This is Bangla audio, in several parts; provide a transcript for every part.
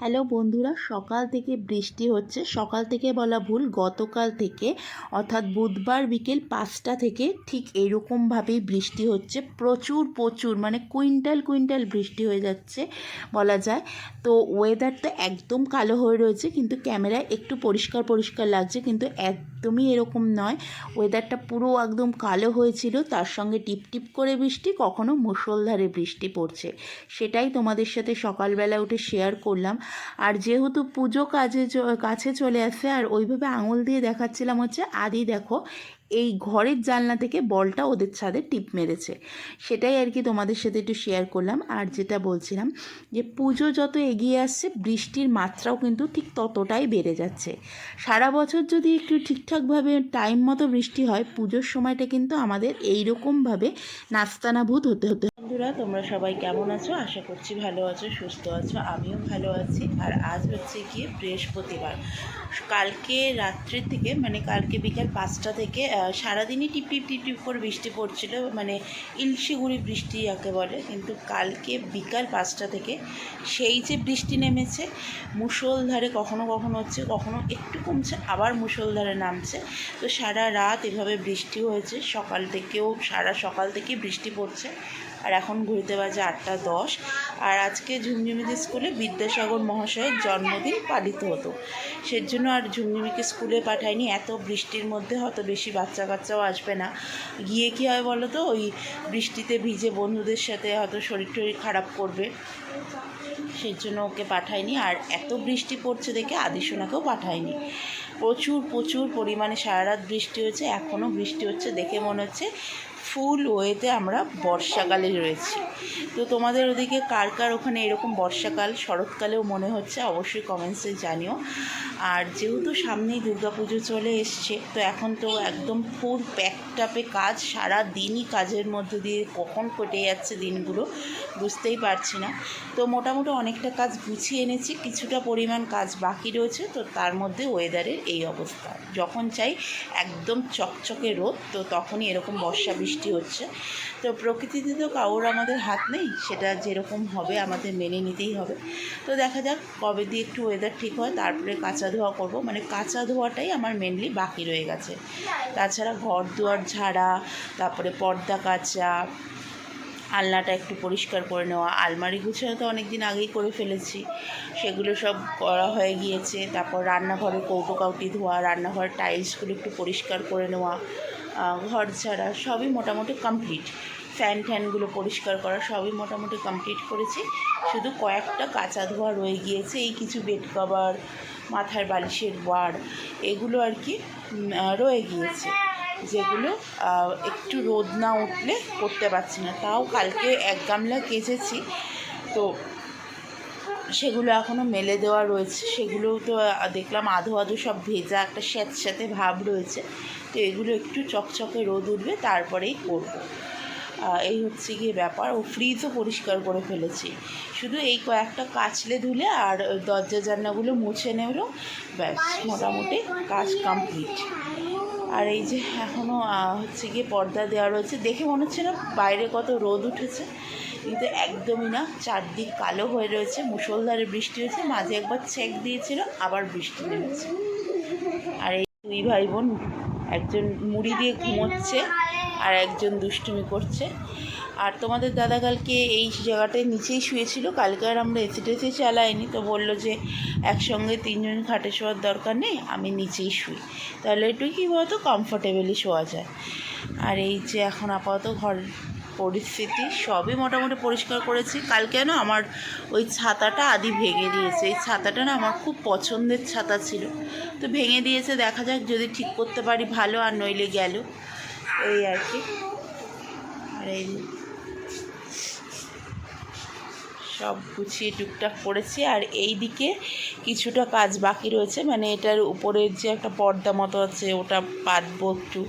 হ্যালো বন্ধুরা, সকাল থেকে বৃষ্টি হচ্ছে। সকাল থেকে বলা ভুল, গতকাল থেকে, অর্থাৎ বুধবার বিকেল পাঁচটা থেকে ঠিক এরকমভাবেই বৃষ্টি হচ্ছে। প্রচুর প্রচুর মানে কুইন্টাল কুইন্টাল বৃষ্টি হয়ে যাচ্ছে বলা যায়। তো ওয়েদারটা একদম কালো হয়ে রয়েছে, কিন্তু ক্যামেরায় একটু পরিষ্কার পরিষ্কার লাগছে, কিন্তু একদমই এরকম নয়। ওয়েদারটা পুরো একদম কালো হয়েছিল, তার সঙ্গে টিপ টিপ করে বৃষ্টি, কখনো মুষলধারে বৃষ্টি পড়ছে। সেটাই তোমাদের সাথে সকালবেলা উঠে শেয়ার করলাম। আর যেহেতু পুজো কাজে কাছে চলে আসে, আর ওইভাবে আঙুল দিয়ে দেখাচ্ছিলাম হচ্ছে আদি দেখো এই ঘরের জানলা থেকে বলটা ওদের ছাদে টিপ মেরেছে। সেটাই আর কি তোমাদের সাথে একটু শেয়ার করলাম। আর যেটা বলছিলাম যে পুজো যত এগিয়ে আসছে, বৃষ্টির মাত্রাও কিন্তু ঠিক ততটাই বেড়ে যাচ্ছে। সারা বছর যদি একটু ঠিকঠাকভাবে টাইম মতো বৃষ্টি হয়, পুজোর সময়টা কিন্তু আমাদের এইরকমভাবে নাস্তানাভূত হতে হতে বন্ধুরা, তোমরা সবাই কেমন আছো? আশা করছি ভালো আছো, সুস্থ আছো, আমিও ভালো আছি। আর আজ হচ্ছে গিয়ে বৃহস্পতিবার। কালকে রাত্রির থেকে মানে কালকে বিকাল পাঁচটা থেকে সারাদিনই টিপ টিপ টিপ টিপ করে বৃষ্টি পড়ছিল মানে ইলশিগুড়ি বৃষ্টি যাকে বলে, কিন্তু কালকে বিকাল পাঁচটা থেকে সেই যে বৃষ্টি নেমেছে, মুষলধারে কখনো কখনো হচ্ছে, কখনো একটু কমছে, আবার মুষলধারে নামছে। তো সারা রাত এভাবে বৃষ্টি হয়েছে, সকাল থেকেও, সারা সকাল থেকে বৃষ্টি পড়ছে। আর এখন ঘুরতে বাজে আটটা দশ। আর আজকে ঝুমঝুমিদি স্কুলে বিদ্যাসাগর মহাশয়ের জন্মদিন পালিত হতো। সেজন্য আর ঝুমঝুমিকে স্কুলে পাঠায়নি। এত বৃষ্টির মধ্যে হয়তো বেশি বাচ্চা কাচ্চাও আসবে না। গিয়ে কী হয় বলো তো? ওই বৃষ্টিতে ভিজে বন্ধুদের সাথে হয়তো শরীর টরীর খারাপ করবে। সেই জন্য ওকে পাঠায়নি। আর এত বৃষ্টি পড়ছে দেখে আদিসোনাকেও পাঠায়নি। প্রচুর প্রচুর পরিমাণে সারা রাত বৃষ্টি হয়েছে। এখনও বৃষ্টি হচ্ছে দেখে মনে হচ্ছে ফুল ওয়েতে আমরা বর্ষাকালে রয়েছি। তো তোমাদের ওদিকে কার কার ওখানে এরকম বর্ষাকাল, শরৎকালেও মনে হচ্ছে অবশ্যই কমেন্টসে জানিও। আর যেহেতু সামনেই দুর্গাপুজো চলে এসছে, তো এখন তো একদম ফুল প্যাকটাপে কাজ, সারা দিনই কাজের মধ্যে দিয়ে কখন কেটে যাচ্ছে দিনগুলো বুঝতেই পারছি না। তো মোটামুটি অনেকটা কাজ গুছিয়ে এনেছি, কিছুটা পরিমাণ কাজ বাকি রয়েছে, তো তার মধ্যে ওয়েদারের এই অবস্থা। যখন চাই একদম চকচকে রোদ, তো তখনই এরকম বর্ষা বৃষ্টি হচ্ছে। তো প্রকৃতিতে তো কারোর আমাদের হাত নেই, সেটা যেরকম হবে আমাদের মেনে নিতেই হবে। তো দেখা যাক কবে দিয়ে একটু ওয়েদার ঠিক হয়, তারপরে কাঁচা ধোয়া করব। মানে কাঁচা ধোয়াটাই আমার মেনলি বাকি রয়ে গেছে। তাছাড়া ঘর দুয়ার ঝাড়া, তারপরে পর্দা কাচা, আলনাটা একটু পরিষ্কার করে নেওয়া, আলমারি গুছানো তো অনেক দিন আগেই করে ফেলেছি। সেগুলো সব করা হয়ে গিয়েছে। তারপর রান্নাঘরে কৌটো কাউটি ধোয়া, রান্নাঘরের টাইলসগুলো একটু পরিষ্কার করে নেওয়া। ঘর ছাড়া সবই মোটামুটি কমপ্লিট ফ্যান ট্যানগুলো পরিষ্কার করা সবই মোটামুটি কমপ্লিট করেছি। শুধু কয়েকটা কাঁচা ধোয়া রয়ে গিয়েছে, এই কিছু বেড কভার মাথার বালিশের ওয়ার এগুলো আর কি রয়ে গিয়েছে। যেগুলো একটু রোদ না উঠলে করতে পারছি না। তাও কালকে এক গামলা কেচেছি। তো সেগুলো এখনও মেলে দেওয়া রয়েছে। সেগুলোও তো দেখলাম আধো আধো সব ভেজা একটা স্যাঁতস্যাঁতে ভাব রয়েছে। তো এগুলো একটু চকচকে রোদ উঠবে, তারপরেই করব। এই হচ্ছে গিয়ে ব্যাপার। ও ফ্রিজও পরিষ্কার করে ফেলেছি। শুধু এই কয়েকটা কাচলে ধুলে আর দরজা জানলাগুলো মুছে নেব ব্যাস, মোটামুটি কাজ কমপ্লিট আর এই যে এখনও হচ্ছে গিয়ে পর্দা দেওয়া রয়েছে। দেখে মনে হচ্ছে না বাইরে কত রোদ উঠেছে, কিন্তু একদমই না। চারদিক কালো হয়ে রয়েছে মুসলধারে বৃষ্টি হয়েছে, মাঝে একবার চেক দিয়েছিল, আবার বৃষ্টি নেমেছে। আর এই দুই ভাই বোন, একজন মুড়ি দিয়ে ঘুমোচ্ছে আর একজন দুষ্টুমি করছে। আর তোমাদের দাদা কালকে এই জায়গাটায় নিচেই শুয়েছিল। কালকে আর আমরা এসি টেসি চালাইনি, তো বলল যে একসঙ্গে তিনজন খাটে শোয়ার দরকার নেই, আমি নিচেই শুই। তাহলে একটু কী বলতো কমফোর্টেবলি শোয়া যায়। আর এই যে এখন আপাতত ঘর পরিস্থিতি, সবই মোটামুটি পরিষ্কার করেছি। কালকে না আমার ওই ছাতাটা আদি ভেঙে দিয়েছে। এই ছাতাটা না আমার খুব পছন্দের ছাতা ছিল। তো ভেঙে দিয়েছে, দেখা যাক যদি ঠিক করতে পারি ভালো, আর নইলে গেল। এই আর কি। আর এই সব গুছিয়ে টুকটাক করেছি আর এই দিকে কিছুটা কাজ বাকি রয়েছে। মানে এটার উপরের যে একটা পর্দা মতো আছে, ওটা পাতবো একটু।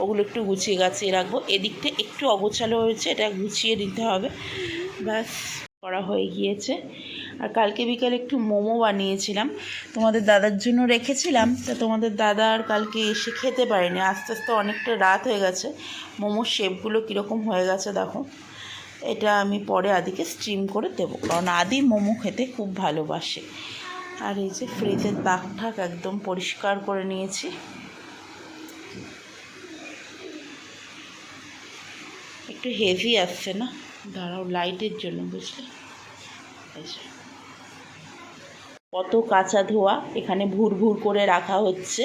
ওগুলো একটু গুছিয়ে গাছিয়ে রাখব। এদিকটা একটু অগোছালো হয়েছে, এটা গুছিয়ে দিতে হবে। ব্যাস, করা হয়ে গিয়েছে। আর কালকে বিকালে একটু মোমো বানিয়েছিলাম। তোমাদের দাদার জন্য রেখেছিলাম। তা তোমাদের দাদা আর কালকে এসে খেতে পারেনি। আস্তে আস্তে অনেকটা রাত হয়ে গেছে। মোমোর শেপগুলো কীরকম হয়ে গেছে, দেখো। এটা আমি পরে আদিকে স্টিম করে দেবো। কারণ আদি মোমো খেতে খুব ভালোবাসে। আর এই যে ফ্রিজের দাগ ঠাক একদম পরিষ্কার করে নিয়েছি। একটু হেভি আসছে না? দাঁড়াও লাইটের জন্য বুঝলে? কত কাঁচা ধোয়া এখানে ভুর ভুর করে রাখা হচ্ছে।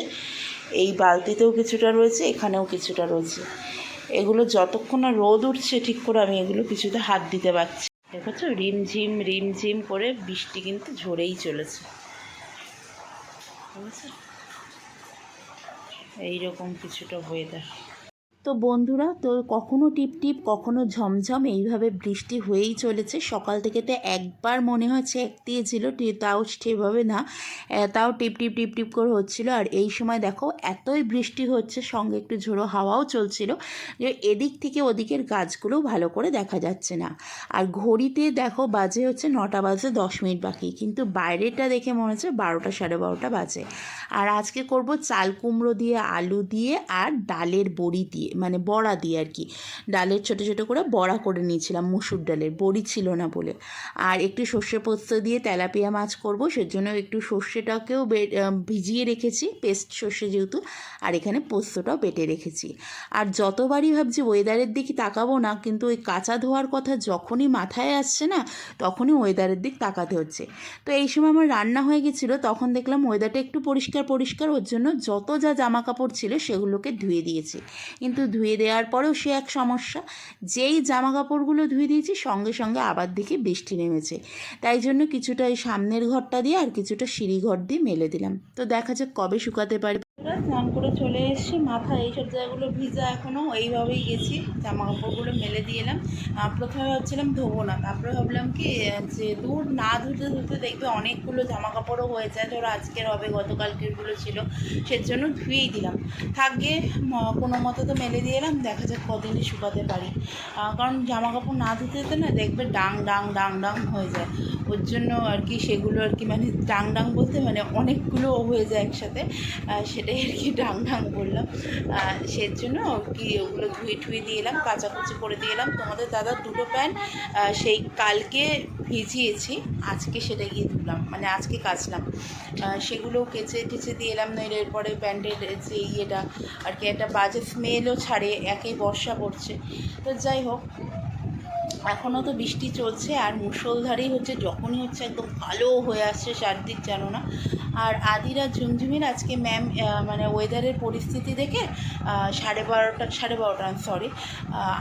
এই বালতিতেও কিছুটা রয়েছে, এখানেও কিছুটা রয়েছে। এগুলো যতক্ষণ না রোদ উঠছে, ঠিক করে আমি এগুলো কিছুতে হাত দিতে পারছি দেখেছ রিমঝিম রিমঝিম করে বৃষ্টি কিন্তু ঝরেই চলেছে। এইরকম কিছুটা ওয়েদার তো বন্ধুরা, তো কখনো টিপ টিপ, কখনো ঝমঝম, এইভাবে বৃষ্টি হয়েই চলেছে। সকাল থেকে তো একবার মনে হচ্ছে এক দিয়েছিল তাও সেভাবে না তাও টিপ টিপ টিপ টিপ করে হচ্ছিল। আর এই সময় দেখো, এতই বৃষ্টি হচ্ছে, সঙ্গে একটু ঝোড়ো হাওয়াও চলছিল যে এদিক থেকে ওদিকের গাছগুলো ভালো করে দেখা যাচ্ছে না। আর ঘড়িতে দেখো, বাজে হচ্ছে নটা বাজে দশ মিনিট বাকি, কিন্তু বাইরেটা দেখে মনে হচ্ছে বারোটা সাড়ে বারোটা বাজে। আর আজকে করব চাল কুমড়ো দিয়ে, আলু দিয়ে, আর ডালের বড়ি দিয়ে। মানে বড়া দিয়ে আর কি। ডালের ছোটো ছোটো করে বড়া করে নিয়েছিলাম, মুসুর ডালের। বড়ি ছিল না বলে। আর একটু সর্ষে পোস্ত দিয়ে তেলাপিয়া মাছ করব, সেজন্য একটু সর্ষেটাকেও ভিজিয়ে রেখেছি, পেস্ট সর্ষে যেহেতু। আর এখানে পোস্তটাও বেটে রেখেছি। আর যতবারই ভাবছি ওয়েদারের দিকে তাকাবো না, কিন্তু ওই কাঁচা ধোয়ার কথা যখনই মাথায় আসছে না, তখনই ওয়েদারের দিক তাকাতে হচ্ছে। তো এই সময় আমার রান্না হয়ে গেছিল, তখন দেখলাম ওয়েদারটা একটু পরিষ্কার পরিষ্কার ওর জন্য যত যা জামা কাপড় ছিল সেগুলোকে ধুয়ে দিয়েছি। কিন্তু ধুয়ে দেওয়ার পরেও সে এক সমস্যা। যেই জামা কাপড়গুলো ধুয়ে দিয়েছি, সঙ্গে সঙ্গে আবার দেখি বৃষ্টি নেমেছে। তাই জন্য কিছুটা এই সামনের ঘরটা দিয়ে আর কিছুটা সিঁড়ি ঘর দিয়ে মেলে দিলাম। তো দেখা যাক কবে শুকাতে পারি। স্নান করে চলে এসেছি। মাথা এইসব জায়গাগুলো ভিজা এখনও এইভাবেই গেছি। জামা কাপড়গুলো মেলে দিয়ে এলাম। প্রথমে ভাবছিলাম ধোবো না, তারপরে ভাবলাম কি, যে দূর না ধুতে ধুতে দেখবে অনেকগুলো জামা কাপড়ও হয়ে যায়। ধরো আজকের হবে গতকালকেরগুলো ছিল, সেজন্য ধুয়েই দিলাম। থাকবে কোনো মতো তো মেলে দিয়ে এলাম, দেখা যাক কদিনই শুকাতে পারি। কারণ জামা কাপড় না ধুতে না, দেখবে ডাং ডাং ডাং ডাং হয়ে যায়। ওর জন্য আর কি সেগুলো আর কি মানে ডাং ডাং বলতে মানে অনেকগুলো হয়ে যায় একসাথে সেটাই আর কি ডাং ডাং বললাম। সের জন্য আর কি ওগুলো ধুয়ে ঠুয়ে দিয়ে এলাম, কাচাকুচি করে দিয়ে এলাম। তোমাদের দাদা দুটো প্যান্ট সেই কালকে ভিজিয়েছি, আজকে সেটা গিয়ে ধুলাম মানে আজকে কাচলাম। সেগুলো কেচে টেচে দিয়ে এলাম, নইলে এরপরে প্যান্টের যে ইয়েটা আর কি একটা বাজে স্মেলও ছাড়ে একেই বর্ষা পড়ছে। তো যাই হোক এখনও তো বৃষ্টি চলছে আর মুষলধারেই হচ্ছে যখনই হচ্ছে একদম কালো হয়ে আসছে চারদিক জানো না। আর আদিরা ঝুমঝুমির আজকে ম্যাম মানে ওয়েদারের পরিস্থিতি দেখে সাড়ে বারোটা সাড়ে বারোটা সরি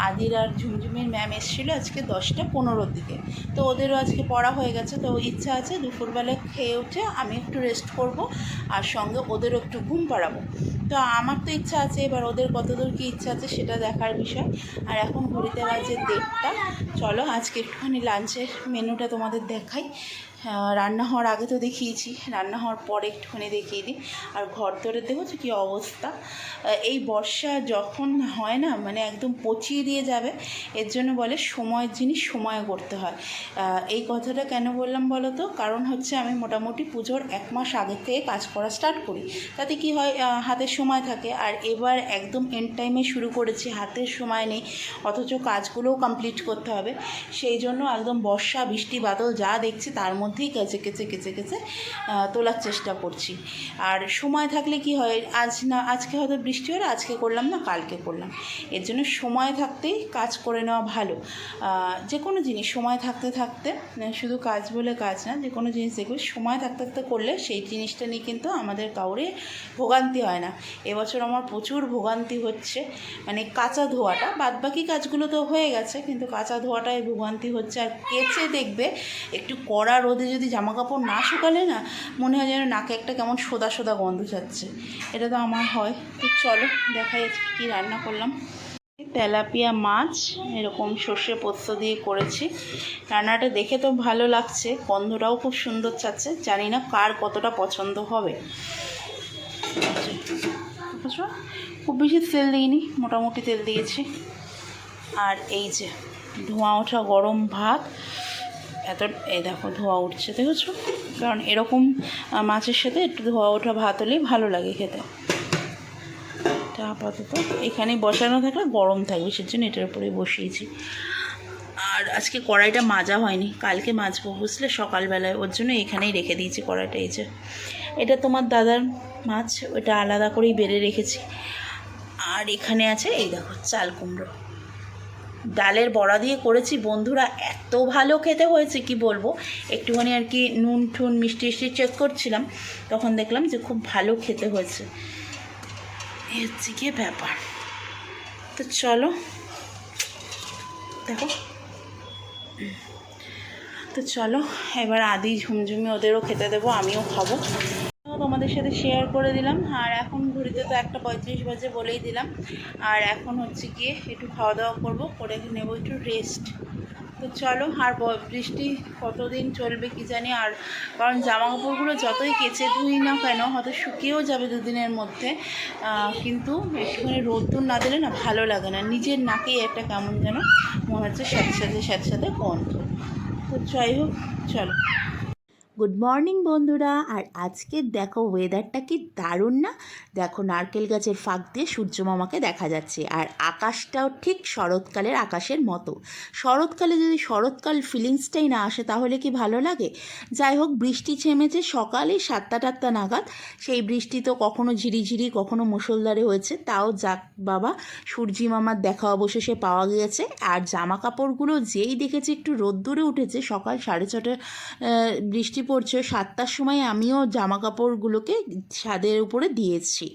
আদির আর ঝুমঝুমির ম্যাম এসেছিল আজকে দশটা পনেরোর দিকে। তো ওদেরও আজকে পড়া হয়ে গেছে, তো ইচ্ছা আছে দুপুরবেলা খেয়ে উঠে আমি একটু রেস্ট করব আর সঙ্গে ওদেরও একটু ঘুম পাড়াবো। তো আমার তো ইচ্ছা আছে, এবার ওদের কতদূর কী ইচ্ছা আছে সেটা দেখার বিষয়। আর এখন ঘড়িতে বাজে দেড়টা চলো আজকে একটুখানি লাঞ্চের মেনুটা তোমাদের দেখাই। রান্না হওয়ার আগে তো দেখিয়েছি। রান্না হওয়ার পরে একটুখানি দেখিয়ে দিই। আর ঘর দরে দেখেছ কী অবস্থা। এই বর্ষা যখন হয় না মানে একদম পচিয়ে দিয়ে যাবে, এর জন্য বলে সময়ের জিনিস সময়ে করতে হয়। এই কথাটা কেন বললাম বলো তো? কারণ হচ্ছে আমি মোটামুটি পুজোর এক মাস আগে থেকে কাজ করা স্টার্ট করি। তাতে কি হয় হাতের সময় থাকে। আর এবার একদম এন্ড টাইমে শুরু করেছি, হাতের সময় নেই। অথচ কাজগুলোও কমপ্লিট করতে হবে। সেই জন্য একদম বর্ষা, বৃষ্টি, বাদল যা দেখছি তার মধ্যেই কেচে কেচে কেচে কেচে তোলার চেষ্টা করছি। আর সময় থাকলে কি হয়, আজ না, আজকে হয়তো বৃষ্টি হলো, আজকে করলাম না, কালকে করলাম। এর জন্য সময় থাকতেই কাজ করে নেওয়া ভালো। যে কোনো জিনিস, সময় থাকতে থাকতে শুধু কাজ বলে কাজ না, যে কোনো জিনিস দেখবে, সময় থাকতে থাকতে করলে সেই জিনিসটা নিয়ে কিন্তু আমাদের কাউরে ভোগান্তি হয় না। এবছর আমার প্রচুর ভোগান্তি হচ্ছে মানে কাঁচা ধোয়াটা, বাদবাকি কাজগুলো তো হয়ে গেছে, কিন্তু কাঁচা ধোয়াটায় ভোগান্তি হচ্ছে, আর কেচে দেখবে, একটু কড়া রোদে যদি জামা কাপড় না শুকালে না, মনে হয় যেন নাকে একটা কেমন সোদা সোদা গন্ধ যাচ্ছে। এটা তো আমার হয়। তো চলো, দেখাই আজকে কী রান্না করলাম। তেলাপিয়া মাছ, এরকম সর্ষে পোস্ত দিয়ে করেছি। রান্নাটা দেখে তো ভালো লাগছে, গন্ধটাও খুব সুন্দর চাচ্ছে জানি না কার কতটা পছন্দ হবে। খুব বেশি তেল দিইনি, মোটামুটি তেল দিয়েছি। আর এই যে ধোঁয়া ওঠা গরম ভাত এত এই দেখো, ধোঁয়া উঠছে, দেখেছ? কারণ এরকম মাছের সাথে একটু ধোঁয়া ওঠা ভাত হলেই ভালো লাগে খেতে। এটা আপাতত এখানে বসানো থাকলে গরম থাকবে, সেজন্য এটার উপরে বসিয়েছি। আর আজকে কড়াইটা মাজা হয়নি, কালকে মাজবো, বুঝলে? সকালবেলায়, ওর জন্য এখানেই রেখে দিয়েছি কড়াইটা, এই যে। এটা তোমার দাদার মাছ, ওটা আলাদা করেই বেড়ে রেখেছি। আর এখানে আছে, এই দেখো, চাল কুমড়ো। ডালের বড়া দিয়ে করেছি। বন্ধুরা, এত ভালো খেতে হয়েছে, কি বলব? একটুখানি আর কি নুন ঠুন মিষ্টি মিষ্টি চেক করছিলাম, তখন দেখলাম যে খুব ভালো খেতে হয়েছে। হচ্ছে গিয়ে ব্যাপার। তো চলো, দেখো। তো চলো, এবার আদি ঝুমঝুমি ওদেরও খেতে দেবো, আমিও খাব। তোমাদের সাথে শেয়ার করে দিলাম। আর এখন ঘুরিতে তো একটা পঁয়ত্রিশ বাজে বলেই দিলাম। আর এখন হচ্ছে গিয়ে একটু খাওয়া দাওয়া করব, করে নেব একটু রেস্ট তো চলো, আর বৃষ্টি কতদিন চলবে কি জানি, আর কারণ জামা কাপড়গুলো যতই কেচে ধুই না কেন, হয়তো শুকিয়েও যাবে দুদিনের মধ্যে। কিন্তু একটুখানি রোদ্দুর না দিলে না ভালো লাগে না। নিজের নাকেই একটা কেমন যেন মনে হচ্ছে সাথে সাথে সাথে সাথে গন্ধ। তো যাই হোক, চলো। গুড মর্নিং বন্ধুরা। আর আজকে দেখো ওয়েদারটা কি দারুণ না? দেখো নারকেল গাছের ফাঁক দিয়ে সূর্য মামাকে দেখা যাচ্ছে। আর আকাশটাও ঠিক শরৎকালের আকাশের মতো। শরৎকালে যদি শরৎকাল ফিলিংসটাই না আসে, তাহলে কি ভালো লাগে? যাই হোক, বৃষ্টি ছেমেছে সকালে সাতটা টাটটা নাগাদ। সেই বৃষ্টি তো কখনো ঝিরিঝিরি, কখনো মুষলধারে হয়েছে। তাও যাক বাবা, সূর্যি মামার দেখা অবশেষে পাওয়া গিয়েছে। আর জামা কাপড়গুলো যেই দেখেছি, একটু রোদ্দুরে উঠেছে। সকাল সাড়ে ছটা বৃষ্টি পড়ছে, সাতটার সময় আমিও জামা কাপড়গুলোকে ছাদের উপরে দিয়েছি।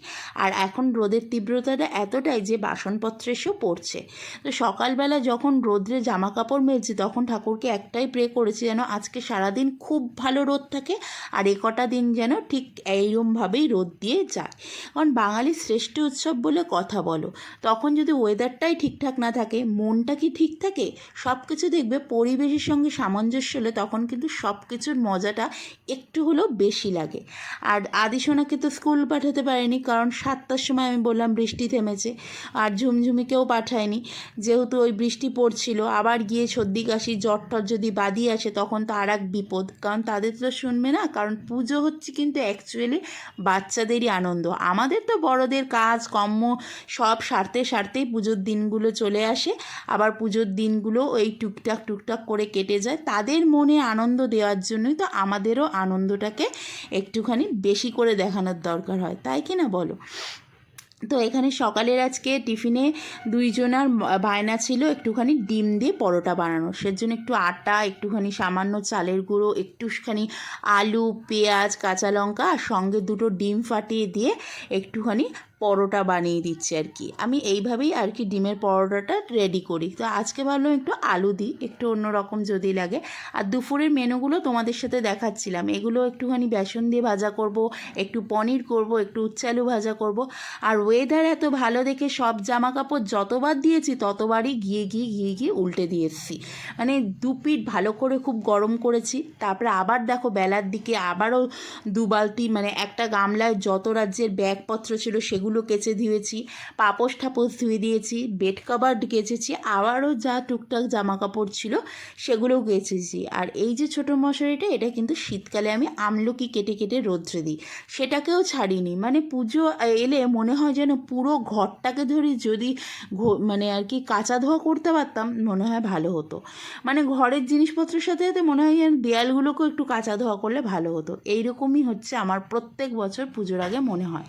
আর এখন রোদের তীব্রতাটা এতটাই যে বাসনপত্র এসেও পড়ছে। তো সকালবেলা যখন রোদ্রে জামা কাপড় মেলছি, তখন ঠাকুরকে একটাই প্রে করেছি যেন আজকে সারাদিন খুব ভালো রোদ থাকে আর এ কটা দিন যেন ঠিক এইরমভাবেই রোদ দিয়ে যায়। কারণ বাঙালির শ্রেষ্ঠ উৎসব বলে কথা বলো। তখন যদি ওয়েদারটাই ঠিকঠাক না থাকে, মনটা কি ঠিক থাকে? সব কিছু দেখবে, পরিবেশের সঙ্গে সামঞ্জস্য হলে তখন কিন্তু সব কিছুর মজাটা একটু হলেও বেশি লাগে। আর আদিসোনাকে তো স্কুল পাঠাতে পারিনি, কারণ সাতটার সময় আমি বললাম বৃষ্টি থেমেছে, আর ঝুমঝুমিকেও পাঠায়নি। যেহেতু ওই বৃষ্টি পড়ছিল, আবার গিয়ে সর্দি কাশি, জ্বর টর যদি বাদি আসে, তখন তো আর এক বিপদ। কারণ তাদের তো শুনবে না, কারণ পুজো হচ্ছে কিন্তু অ্যাকচুয়ালি বাচ্চাদেরই আনন্দ। আমাদের তো বড়দের কাজ, কর্ম সব সারতে সারতেই পুজোর দিনগুলো চলে আসে। আবার পুজোর দিনগুলো ওই টুকটাক টুকটাক করে কেটে যায়। তাদের মনে আনন্দ দেওয়ার জন্যই তো আমাদেরও আনন্দটাকে একটুখানি বেশি করে দেখানোর দরকার হয়, তাই কি না বলো? তো এখানে সকালের আজকে টিফিনে দুইজনার বায়না ছিল একটুখানি ডিম দিয়ে পরোটা বানানো সেজন্য একটু আটা, একটুখানি সামান্য চালের গুঁড়ো, একটুখানি আলু, পেঁয়াজ, কাঁচা লঙ্কা আর সঙ্গে দুটো ডিম ফাটিয়ে দিয়ে একটুখানি পরোটা বানিয়ে দিচ্ছি আর কি। আমি এইভাবেই আর কি ডিমের পরোটাটা রেডি করি। তো আজকে ভাবলাম একটু আলু দিই, একটু অন্যরকম যদি লাগে। আর দুপুরের মেনুগুলো তোমাদের সাথে দেখাচ্ছিলাম। এগুলো একটুখানি বেসন দিয়ে ভাজা করব, একটু পনির করব, একটু উচ্চালু ভাজা করব। আর ওয়েদার এত ভালো দেখে সব জামা কাপড় যতবার দিয়েছি, ততবারই গিয়ে গিয়ে গিয়ে গিয়ে উল্টে দিয়ে এসেছি। মানে দু পিঠ ভালো করে খুব গরম করেছি। তারপরে আবার দেখো বেলার দিকে আবারও দু বালতি মানে একটা গামলায় যত রাজ্যের ব্যাগপত্র ছিল সেগুলো কেচে ধুয়েছি পাপোশ ঠাপোশ ধুয়ে দিয়েছি, বেড কভার কেচেছি, আবারও যা টুকটাক জামা কাপড় ছিল সেগুলোও কেচেছি। আর এই যে ছোটো মশারিটা, এটা কিন্তু শীতকালে আমি আমলকি কেটে কেটে রোদ্রে দিই। সেটাকেও ছাড়িনি। মানে পুজো এলে মনে হয় যেন পুরো ঘরটাকে ধরি যদি মানে আর কি কাঁচা ধোয়া করতে পারতাম, মনে হয় ভালো হতো। মানে ঘরের জিনিসপত্রের সাথে সাথে মনে হয় যেন দেয়ালগুলোকেও একটু কাঁচা ধোয়া করলে ভালো হতো। এইরকমই হচ্ছে আমার প্রত্যেক বছর পুজোর আগে মনে হয়।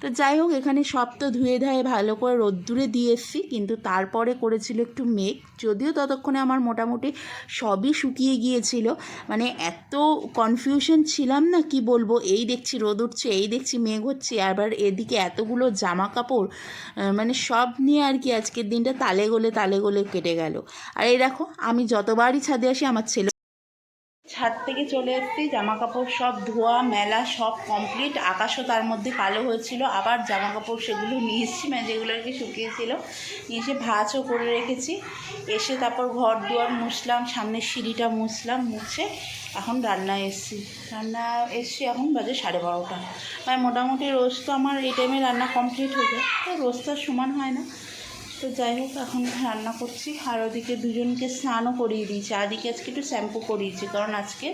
তো যাই হোক এখানে সব তো ধুয়ে ধায়ে ভালো করে রোদ্দুরে দিয়ে এসছি, কিন্তু তারপরে করেছিল একটু মেঘ। যদিও ততক্ষণে আমার মোটামুটি সবই শুকিয়ে গিয়েছিল। মানে এত কনফিউশন ছিলাম না, কি বলব? এই দেখছি রোদ উঠছে, এই দেখছি মেঘ হচ্ছে, আবার এদিকে এতগুলো জামা কাপড় মানে সব নিয়ে আর কি আজকের দিনটা তালে গোলে তালে গোলে কেটে গেল। আর এই দেখো, আমি যতবারই ছাদে আসি, আমার ছেলে ছাদ থেকে চলে এসেছি। জামা কাপড় সব ধোয়া, মেলা সব কমপ্লিট আকাশও তার মধ্যে কালো হয়েছিল। আবার জামা কাপড় সেগুলো নিয়ে এসেছি মানে যেগুলো আর কি শুকিয়েছিল। নিয়ে এসে ভাঁজও করে রেখেছি। এসে তারপর ঘর দুয়ার মুছলাম, সামনের সিঁড়িটা মুছলাম, মুছে এখন রান্না এসেছি। রান্না এসছি এখন বাজে সাড়ে বারোটা। মানে মোটামুটি রোজ তো আমার এই টাইমে রান্না কমপ্লিট হয়ে যায়। তো রোজ তো সমান হয় না। তো যাই হোক, এখন রান্না করছি। আর ওদিকে দুজনকে স্নানও করিয়ে দিয়েছি। আদিকে আজকে একটু শ্যাম্পু করিয়েছি, কারণ আজকে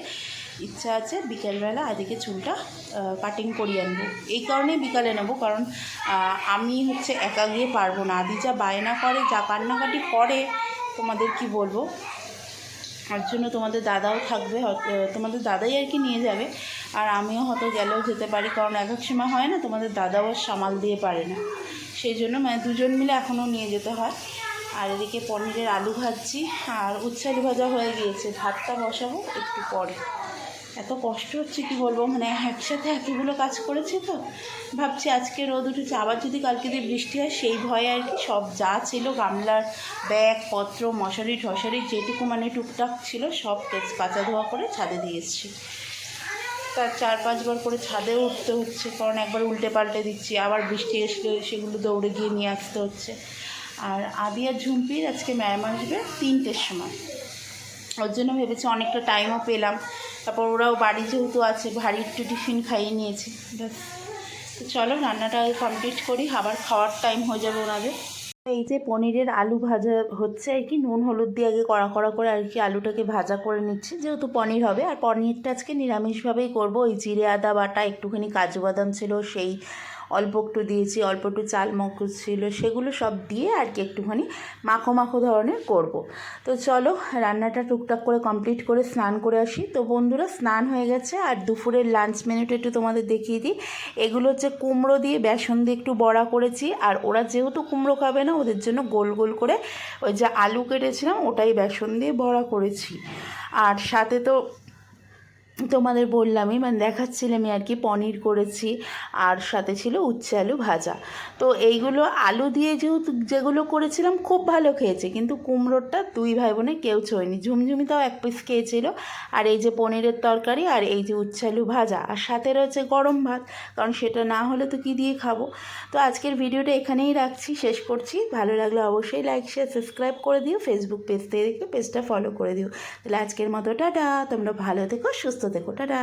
ইচ্ছা আছে বিকেলবেলা আদিকে চুলটা কাটিং করিয়ে আনব। এই কারণে বিকালে নেব, কারণ আমি হচ্ছে একা গিয়ে পারব না। আদি যা বায়না করে, যা কান্নাকাটি করে, তোমাদের কি বলব? তার জন্য তোমাদের দাদাও থাকবে তোমাদের দাদাই আর কি নিয়ে যাবে। আর আমিও হয়তো গেলেও যেতে পারি, কারণ এক এক সময় হয় না, তোমাদের দাদাও সামাল দিয়ে পারে না। সেই জন্য মানে দুজন মিলে এখনও নিয়ে যেতে হয়। আর এদিকে পনিরের আলু ভাজছি। আর উচ্ছে আলু ভাজা হয়ে গিয়েছে। ভাতটা বসাবো একটু পরে। এত কষ্ট হচ্ছে, কি বলব? মানে একসাথে এতগুলো কাজ করেছি তো। ভাবছি আজকে রোদ উঠেছে, আবার যদি কালকে দিয়ে বৃষ্টি হয়, সেই ভয়ে আর কি। সব যা ছিল, গামলার ব্যাগ, পত্র, মশারি, ঠশারি, যেটুকু মানে টুকটাক ছিল, সব কাঁচা ধোয়া করে ছাদে দিয়ে এসেছি। তার চার পাঁচবার করে ছাদেও উঠতে হচ্ছে, কারণ একবার উল্টে পাল্টে দিচ্ছি, আবার বৃষ্টি আসলে সেগুলো দৌড়ে গিয়ে নিয়ে আসতে হচ্ছে। আর আদি আর ঝুম্পির আজকে ম্যাম আসবে তিনটের সময়। ওর জন্য ভেবেছি অনেকটা টাইমও পেলাম। তারপর ওরাও বাড়ি যেহেতু আছে, ভারী একটু টিফিন খাইয়ে নিয়েছি। তো চলো, রান্নাটা কমপ্লিট করি, আবার খাওয়ার টাইম হয়ে যাবে ওনাদের। এই যে পনিরের আলু ভাজা হচ্ছে, আর কি নুন, হলুদ দিয়ে আগে কড়া কড়া করে আর কি আলুটাকে ভাজা করে নিচ্ছি। যেহেতু পনির হবে, আর পনিরটা আজকে নিরামিষভাবেই করব। ওই জিরে, আদা, বাটা, একটুখানি কাজু বাদাম ছিল, সেই অল্প একটু দিয়েছি, অল্প একটু চাল মগজ ছিল, সেগুলো সব দিয়ে আর কি একটুখানি মাখো মাখো ধরনের করব। তো চলো, রান্নাটা টুকটাক করে কমপ্লিট করে স্নান করে আসি। তো বন্ধুরা, স্নান হয়ে গেছে আর দুপুরের লাঞ্চ মেনুটা একটু তোমাদের দেখিয়ে দিই। এগুলো হচ্ছে কুমড়ো দিয়ে বেসন দিয়ে একটু বড়া করেছি। আর ওরা যেহেতু কুমড়ো খাবে না, ওদের জন্য গোল গোল করে ওই যে আলু কেটেছিলাম, ওটাই বেসন দিয়ে বড়া করেছি। আর সাথে তো তোমাদের বললামই মানে দেখাচ্ছিলাম আর কি পনির করেছি, আর সাথে ছিল উচ্ছে আলু ভাজা। তো এইগুলো আলু দিয়ে যেহেতু যেগুলো করেছিলাম খুব ভালো খেয়েছে, কিন্তু কুমড়োরটা দুই ভাই বোনে কেউ ছোয়নি। ঝুমঝুমিটাও এক পিস খেয়েছিল, আর এই যে পনিরের তরকারি আর এই যে উচ্ছে আলু ভাজা, আর সাথে রয়েছে গরম ভাত, কারণ সেটা না হলে তো কী দিয়ে খাব? তো আজকের ভিডিওটা এখানেই রাখছি, শেষ করছি। ভালো লাগলে অবশ্যই লাইক শেয়ার সাবস্ক্রাইব করে দিও ফেসবুক পেজ থেকে দেখে পেজটা ফলো করে দিও। তাহলে আজকের মতো, টাটা! তোমরা ভালো থেকো। সুস্থ থেকো টাটা!